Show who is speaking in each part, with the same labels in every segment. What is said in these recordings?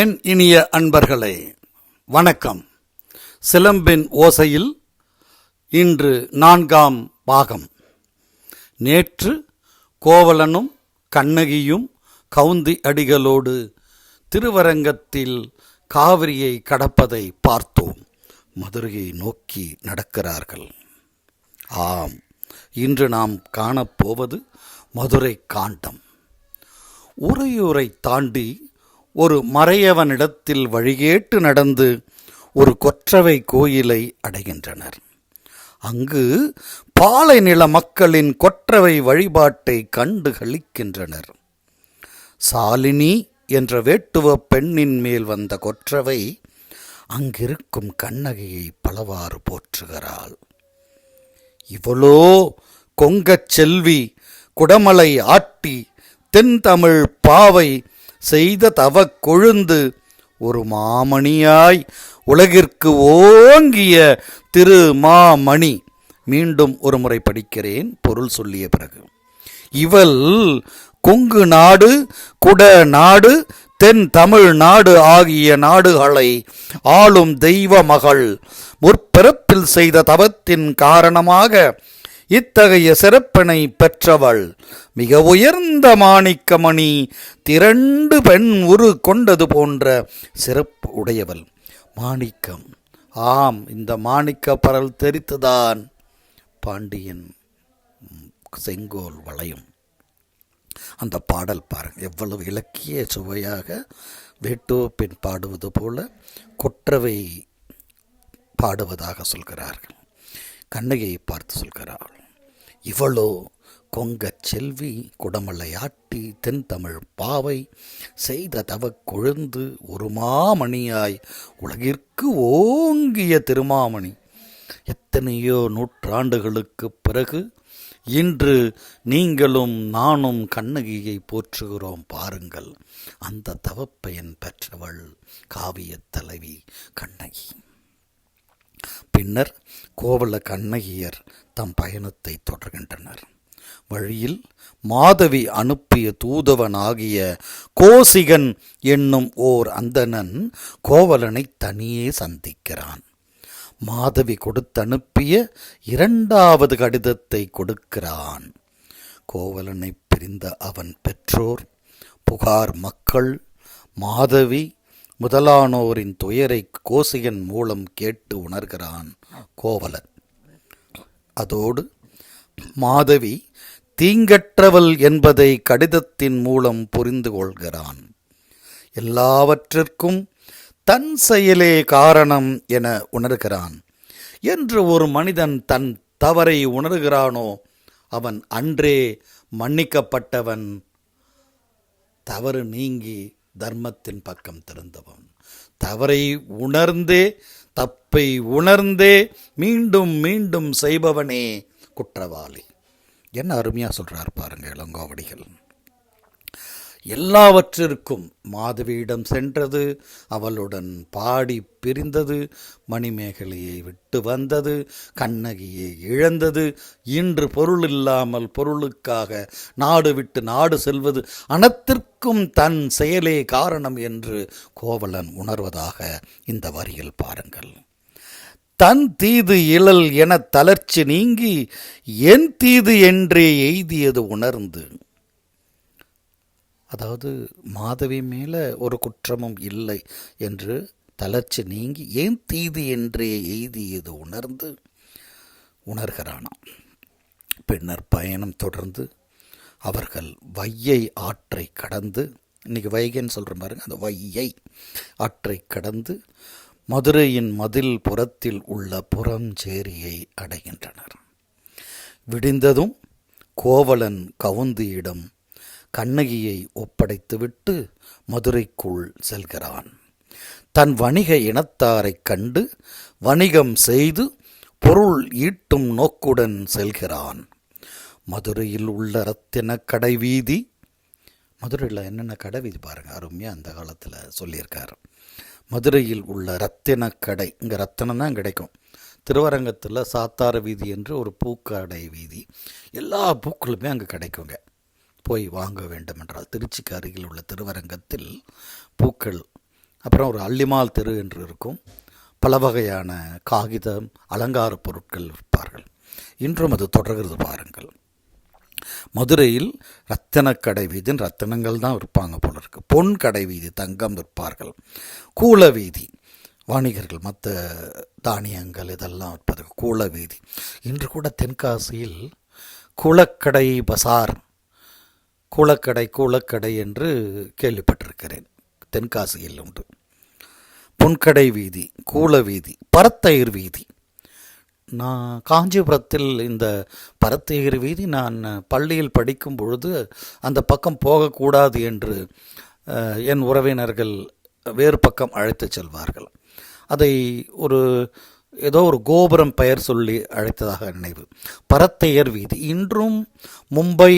Speaker 1: என் இனிய அன்பர்களே வணக்கம் சிலம்பின் ஓசையில் இன்று நான்காம் பாகம் நேற்று கோவலனும் கண்ணகியும் கவுந்தி அடிகளோடு திருவரங்கத்தில் காவிரியை கடப்பதை பார்த்தோம் மதுரையை நோக்கி நடக்கிறார்கள் ஆம் இன்று நாம் காணப்போவது மதுரை காண்டம் உரையூரை தாண்டி ஒரு மறையவனிடத்தில் வழிகேட்டு நடந்து ஒரு கொற்றவை கோயிலை அடைகின்றனர் அங்கு பாலை நில மக்களின் கொற்றவை வழிபாட்டை கண்டு கழிக்கின்றனர் சாலினி என்ற வேட்டுவ பெண்ணின் மேல் வந்த கொற்றவை அங்கிருக்கும் கண்ணகையை பலவாறு போற்றுகிறாள் இவளோ கொங்கச் செல்வி குடமலை ஆட்டி தென் தமிழ் பாவை செய்த தவ கொழுந்து ஒரு மாமணியாய் உலகிற்கு ஓங்கிய திரு மாமணி மீண்டும் ஒரு முறை படிக்கிறேன் பொருள் சொல்லிய பிறகு இவள் கொங்கு நாடு குட நாடு தென் தமிழ் நாடு ஆகிய நாடுகளை ஆளும் தெய்வ மகள் முற்பிறப்பில் செய்த தவத்தின் காரணமாக இத்தகைய சிறப்பினை பெற்றவள் மிக உயர்ந்த மாணிக்கமணி திரண்டு பெண் உரு கொண்டது போன்ற சிறப்பு உடையவள் மாணிக்கம் ஆம் இந்த மாணிக்க பரல் தெரித்துதான் பாண்டியன் செங்கோல் வளையும் அந்த பாடல் பாருங்கள் எவ்வளவு இலக்கிய சுவையாக வேட்டுவப்பின் பாடுவது போல கொற்றவை பாடுவதாக சொல்கிறார்கள் கண்ணகியை பார்த்து சொல்கிறார்கள் இவளோ கொங்கச் செல்வி குடமலையாட்டி தென்தமிழ் பாவை செய்த தவக் கொழுந்து ஒரு மாமணியாய் உலகிற்கு ஓங்கிய திருமாமணி எத்தனையோ நூற்றாண்டுகளுக்கு பிறகு இன்று நீங்களும் நானும் கண்ணகியை போற்றுகிறோம் பாருங்கள் அந்த தவப்பயன் பெற்றவள் காவியத் தலைவி கண்ணகி பின்னர் கோவல கண்ணகியர் தம் பயணத்தை தொடர்கின்றனர் வழியில் மாதவி அனுப்பிய தூதவனாகிய கோசிகன் என்னும் ஓர் அந்தணன் கோவலனை தனியே சந்திக்கிறான் மாதவி கொடுத்தனுப்பிய இரண்டாவது கடிதத்தை கொடுக்கிறான் கோவலனை பிரிந்த அவன் பெற்றோர் புகார் மக்கள் மாதவி முதலானோரின் துயரை கோசையன் மூலம் கேட்டு உணர்கிறான் கோவலன் அதோடு மாதவி தீங்கற்றவள் என்பதை கடிதத்தின் மூலம் புரிந்து கொள்கிறான் எல்லாவற்றிற்கும் தன் செயலே காரணம் என உணர்கிறான் என்று ஒரு மனிதன் தன் தவறை உணர்கிறானோ அவன் அன்றே மன்னிக்கப்பட்டவன் தவறு நீங்கி தர்மத்தின் பக்கம் திறந்தவன் தவறை உணர்ந்தே தப்பை உணர்ந்தே மீண்டும் மீண்டும் செய்பவனே குற்றவாளி என்ன அருமையாக சொல்கிறார் பாருங்கள் இளங்கோவடிகள் எல்லாவற்றிற்கும் மாதவியிடம் சென்றது அவளுடன் பாடி பிரிந்தது மணிமேகலையை விட்டு வந்தது கண்ணகியை இழந்தது இன்று பொருள் இல்லாமல் பொருளுக்காக நாடு விட்டு நாடு செல்வது அனத்திற்கும் தன் செயலே காரணம் என்று கோவலன் உணர்வதாக இந்த வரியில் பாருங்கள் தன் தீது இழல் என தளர்ச்சி நீங்கி என் தீது என்றே எய்தியது உணர்ந்து அதாவது மாதவி மேலே ஒரு குற்றமும் இல்லை என்று தளர்ச்சி நீங்கி ஏன் தீது என்றே எய்தியது உணர்ந்து உணர்கிறானாம் பின்னர் பயணம் தொடர்ந்து அவர்கள் வையை ஆற்றை கடந்து இன்னைக்கு வைகைன்னு சொல்கிற பாருங்க அந்த வையை ஆற்றை கடந்து மதுரையின் மதில் புறத்தில் உள்ள புறஞ்சேரியை அடைகின்றனர் விடிந்ததும் கோவலன் கவுந்தியிடம் கண்ணகியை ஒப்படைத்துவிட்டு மதுரைக்குள் செல்கிறான் தன் வணிக இனத்தாரைக் கண்டு வணிகம் செய்து பொருள் ஈட்டும் நோக்குடன் செல்கிறான் மதுரையில் உள்ள ரத்தின கடை வீதி மதுரையில் என்னென்ன கடை வீதி பாருங்கள் அருமையாக அந்த காலத்தில் சொல்லியிருக்கார் மதுரையில் உள்ள ரத்தின கடை இங்கே ரத்தினம் தான் கிடைக்கும் திருவரங்கத்தில் சாத்தார வீதி என்று ஒரு பூக்கடை வீதி எல்லா பூக்களுமே அங்கே கிடைக்குங்க போய் வாங்க வேண்டும் என்றால் திருச்சிக்கு அருகில் உள்ள திருவரங்கத்தில் பூக்கள் அப்புறம் ஒரு அள்ளிமால் தெரு என்று இருக்கும் பல வகையான காகிதம் அலங்கார பொருட்கள் விற்பார்கள் இன்றும் அது தொடர்கிறது பாருங்கள் மதுரையில் ரத்தன கடை வீதி ரத்தனங்கள் தான் விற்பாங்க போல இருக்கு பொன் கடை வீதி தங்கம் விற்பார்கள் கூல வீதி வாணிகர்கள் மற்ற தானியங்கள் இதெல்லாம் விற்பார்கள் கூல வீதி இன்று கூட தென்காசியில் குளக்கடை பசார் கூலக்கடை கூலக்கடை என்று கேள்விப்பட்டிருக்கிறேன் தென்காசியில் உண்டு புன்கடை வீதி கூல வீதி பரத்தயிர் வீதி நான் காஞ்சிபுரத்தில் இந்த பரத்தயிர் வீதி நான் பள்ளியில் படிக்கும் பொழுது அந்த பக்கம் போகக்கூடாது என்று என் உறவினர்கள் வேறு பக்கம் அழைத்து செல்வார்கள் அதை ஒரு ஏதோ ஒரு கோபுரம் பெயர் சொல்லி அழைத்ததாக நினைவு பரத்தையர் வீதி இன்றும் மும்பை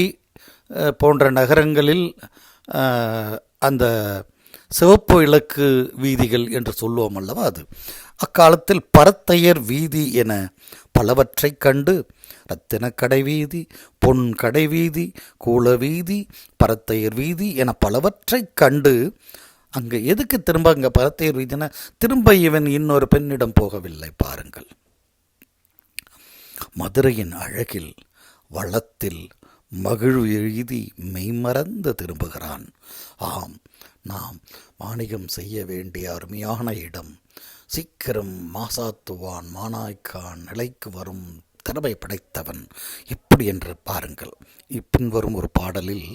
Speaker 1: போன்ற நகரங்களில் அந்த சிவப்பு இலக்கு வீதிகள் என்று சொல்லுவோம் அல்லவா அது அக்காலத்தில் பரத்தையர் வீதி என பலவற்றை கண்டு கடை வீதி பொன் கடை வீதி கூல வீதி பரத்தையர் வீதி என பலவற்றை கண்டு அங்கே எதுக்கு திரும்ப அங்கே பரத்தையர் வீதினா திரும்ப இவன் இன்னொரு பெண்ணிடம் போகவில்லை பாருங்கள் மதுரையின் அழகில் வளத்தில் மகிழ்வு எழுதி மெய்மறந்து திரும்புகிறான் ஆம் நாம் மாணிகம் செய்ய வேண்டிய அருமையான இடம் சீக்கிரம் மாசாத்துவான் மானாய்க்கான் நிலைக்கு வரும் திறமை படைத்தவன் எப்படி என்று பாருங்கள் இப்பின்வரும் ஒரு பாடலில்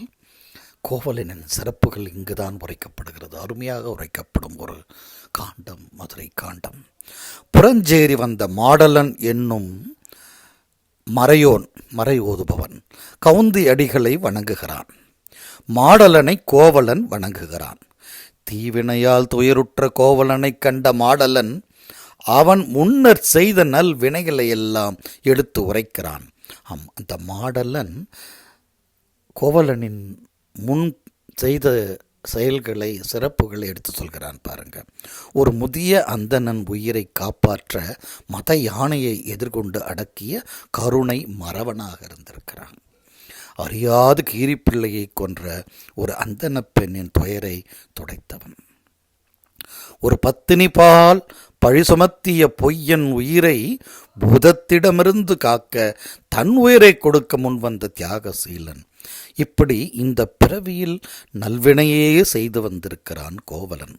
Speaker 1: கோவலனின் சிறப்புகள் இங்குதான் உரைக்கப்படுகிறது அருமையாக உரைக்கப்படும் ஒரு காண்டம் மதுரை காண்டம் புறஞ்சேரி வந்த மாடலன் என்னும் மறையோன் மறை ஓதுபவன் கவுந்தி அடிகளை வணங்குகிறான் மாடலனை கோவலன் வணங்குகிறான் தீவினையால் துயருற்ற கோவலனை கண்ட மாடலன் அவன் முன்னர் செய்த நல் வினைகளை எல்லாம் எடுத்து உரைக்கிறான் அம் அந்த மாடலன் கோவலனின் முன் செய்த செயல்களை சிறப்புகளை எடுத்து சொல்கிறான் பாருங்க ஒரு முதிய அந்தணன் உயிரை காப்பாற்ற மத யானையை எதிர்கொண்டு அடக்கிய கருணை மறவனாக இருந்திருக்கிறான் அறியாது கீரிப்பிள்ளையை கொன்ற ஒரு அந்தன பெண்ணின் துயரை துடைத்தவன் ஒரு பத்தினி பால் பழி சுமத்திய பொய்யன் உயிரை பூதத்திடமிருந்து காக்க தன் உயிரை கொடுக்க முன்வந்த தியாகசீலன் இப்படி இந்த பிறவியில் நல்வினையே செய்து வந்திருக்கிறான் கோவலன்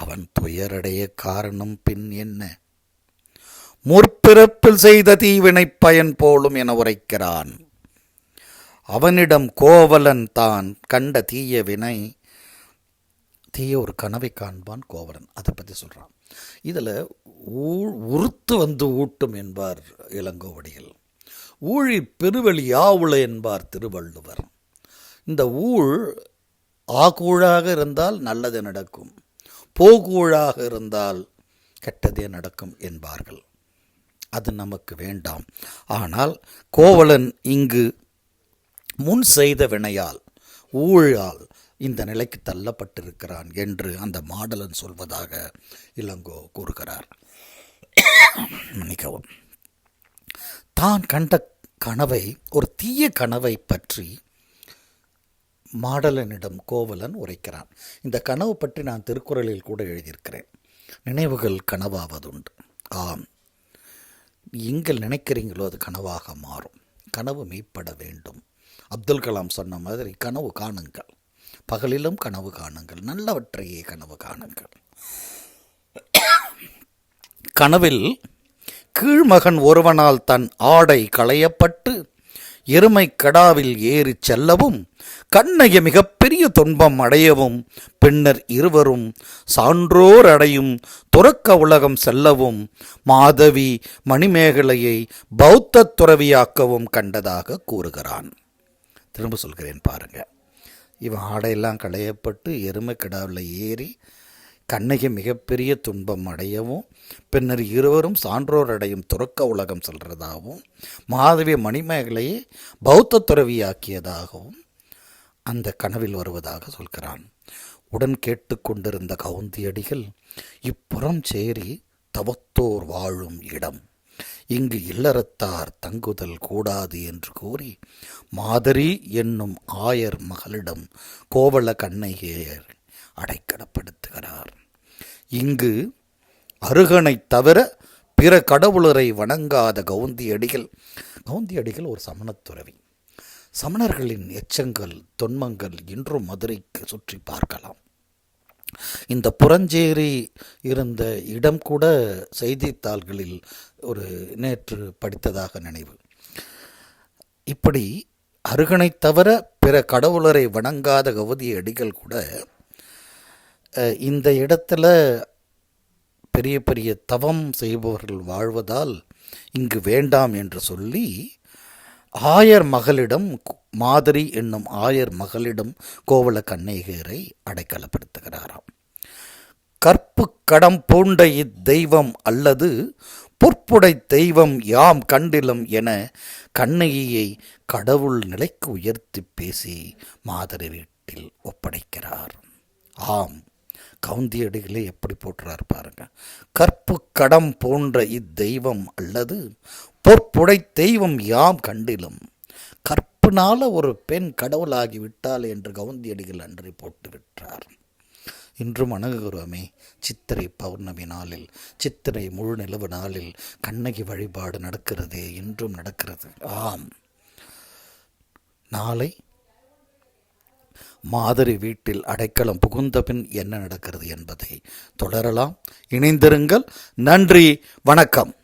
Speaker 1: அவன் துயரடைய காரணம் பின் என்ன முற்பிறப்பில் செய்த தீவினை பயன் போலும் என உரைக்கிறான் அவனிடம் கோவலன் தான் கண்ட தீய வினை தீய ஒரு கனவை காண்பான் கோவலன் அதை பற்றி சொல்கிறான் இதில் ஊ உறுத்து வந்து ஊட்டும் என்பார் இளங்கோவடிகள் ஊழி பெருவெளி யாவுள என்பார் திருவள்ளுவர் இந்த ஊழ் ஆகூழாக இருந்தால் நல்லது நடக்கும் போகூழாக இருந்தால் கெட்டதே நடக்கும் என்பார்கள் அது நமக்கு வேண்டாம் ஆனால் கோவலன் இங்கு முன் செய்த வினையால் ஊழால் இந்த நிலைக்கு தள்ளப்பட்டிருக்கிறான் என்று அந்த மாடலன் சொல்வதாக இளங்கோ கூறுகிறார் மன்னிக்கவும் தான் கண்ட கனவை ஒரு தீய கனவை பற்றி மாடலனிடம் கோவலன் உரைக்கிறான் இந்த கனவு பற்றி நான் திருக்குறளில் கூட எழுதியிருக்கிறேன் நினைவுகள் கனவாவதுண்டு ஆம் நீங்கள் நினைக்கிறீங்களோ அது கனவாக மாறும் கனவு மெய்ப்பட வேண்டும் அப்துல் கலாம் சொன்ன மாதிரி கனவு காணுங்கள் பகலிலும் கனவு காணுங்கள் நல்லவற்றையே கனவு காணுங்கள் கனவில் கீழ்மகன் ஒருவனால் தன் ஆடை களையப்பட்டு எருமை கடாவில் ஏறி செல்லவும் கண்ணைய மிகப்பெரிய துன்பம் அடையவும் பின்னர் இருவரும் சான்றோர் அடையும் துறக்க உலகம் செல்லவும் மாதவி மணிமேகலையை பௌத்த துறவியாக்கவும் கண்டதாக கூறுகிறான் திரும்ப சொல்கிறேன் பாருங்கள் இவன் ஆடையெல்லாம் களையப்பட்டு எருமை கிடாவில் ஏறி கண்ணகி மிகப்பெரிய துன்பம் அடையவும் பின்னர் இருவரும் சான்றோர் அடையும் துறக்க உலகம் செல்றதாகவும் மாதவி மணிமேகலையை பௌத்த துறவியாக்கியதாகவும் அந்த கனவில் வருவதாக சொல்கிறான் உடன் கேட்டுக்கொண்டிருந்த கவுந்தியடிகள் இப்புறம் சேரி தவத்தோர் வாழும் இடம் இங்கு இல்லறத்தார் தங்குதல் கூடாது என்று கூறி மாதரி என்னும் ஆயர் மகளிடம் கோவள கண்ணையர் அடைக்கடப்படுத்துகிறார் இங்கு அருகனை தவிர பிற கடவுளரை வணங்காத கவுந்தியடிகள் கவுந்தியடிகள் ஒரு சமணத்துறவி சமணர்களின் எச்சங்கள் தொன்மங்கள் இன்றும் மதுரைக்கு சுற்றி பார்க்கலாம் இந்த புறஞ்சேரி இருந்த இடம் கூட செய்தித்தாள்களில் ஒரு நேற்று படித்ததாக நினைவு இப்படி அருகனை தவிர பிற கடவுளரை வணங்காத கவுதி அடிகள் கூட இந்த இடத்துல பெரிய பெரிய தவம் செய்பவர்கள் வாழ்வதால் இங்கு வேண்டாம் என்று சொல்லி ஆயர் மகளிடம் மாதிரி என்னும் ஆயர் மகளிடம் கோவல கண்ணேகரை அடைக்கலப்படுத்துகிறாராம் கற்பு கடம் பூண்ட இத்தெய்வம் அல்லது புற்புடை தெய்வம் யாம் கண்டிலும் என கண்ணகியை கடவுள் நிலைக்கு உயர்த்தி பேசி மாதரி வீட்டில் ஒப்படைக்கிறார் ஆம் கவுந்தியடிகளே எப்படி போட்டுறார் பாருங்க கற்பு கடம் போன்ற இத்தெய்வம் அல்லது பொற்புடை தெய்வம் யாம் கண்டிலும் நட்பினால் ஒரு பெண் கடவுளாகி விட்டாள் என்று கவுந்தியடிகள் அன்றி போட்டு விட்டார் இன்றும் அணுகுகிறோமே சித்திரை பௌர்ணமி நாளில் சித்திரை முழு நிலவு நாளில் கண்ணகி வழிபாடு நடக்கிறது இன்றும் நடக்கிறது ஆம் நாளை மாதிரி வீட்டில் அடைக்கலம் புகுந்த பின் என்ன நடக்கிறது என்பதை தொடரலாம் இணைந்திருங்கள் நன்றி வணக்கம்